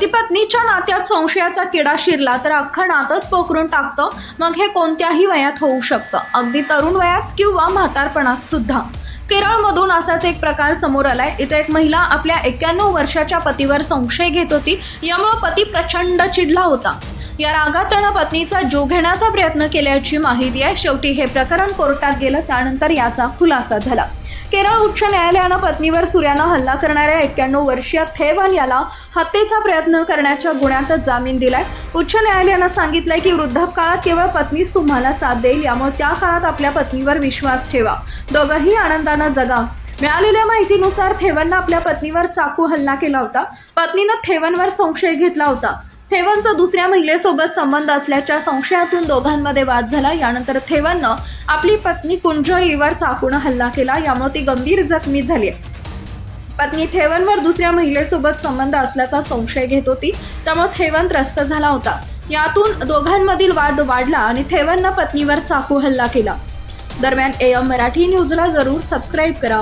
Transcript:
पती पत्नीच्या नात्यात संशयाचा किडा शिरला तर अख्खं नातच पोखरून टाकतं. मग हे कोणत्याही वयात होऊ शकतं. अगदी तरुण वयात किंवा म्हातारपणात सुद्धा. केरळमधून असाच एक प्रकार समोर आलाय. इथे एक महिला आपल्या एक्क्याण्णव वर्षाच्या पतीवर संशय घेत होती. यामुळे पती प्रचंड चिडला होता. या रागात त्यानं पत्नीचा जीव घेण्याचा प्रयत्न केल्याची माहिती आहे. शेवटी हे प्रकरण कोर्टात गेलं. त्यानंतर याचा खुलासा झाला. केरळ उच्च न्यायालयानं पत्नीवर सूर्यानं हल्ला करणाऱ्या एक्क्याण्णव वर्षीय थेवन याला हत्येचा प्रयत्न करण्याच्या गुन्ह्यात जामीन दिलाय. उच्च न्यायालयानं सांगितलंय की वृद्ध काळात केवळ पत्नीच तुम्हाला साथ देईल यामुळे त्या काळात आपल्या पत्नीवर विश्वास ठेवा. दोघंही आनंदानं जगा. मिळालेल्या माहितीनुसार थेवननं आपल्या पत्नीवर चाकू हल्ला केला होता. पत्नीनं थेवनवर संशय घेतला होता. थेवनचा दुसऱ्या महिलेसोबत संबंध असल्याच्या संशयातून दोघांमध्ये वाद झाला. यानंतर थेवननं आपली पत्नी कुंजळीवर चाकून हल्ला केला. यामुळे ती गंभीर जखमी झाली पत्नी थेवनवर दुसऱ्या महिलेसोबत संबंध असल्याचा संशय घेत होती. त्यामुळे थेवन त्रस्त झाला होता. यातून दोघांमधील वाद वाढला आणि थेवननं पत्नीवर चाकू हल्ला केला. दरम्यान एम मराठी न्यूजला जरूर सबस्क्राईब करा.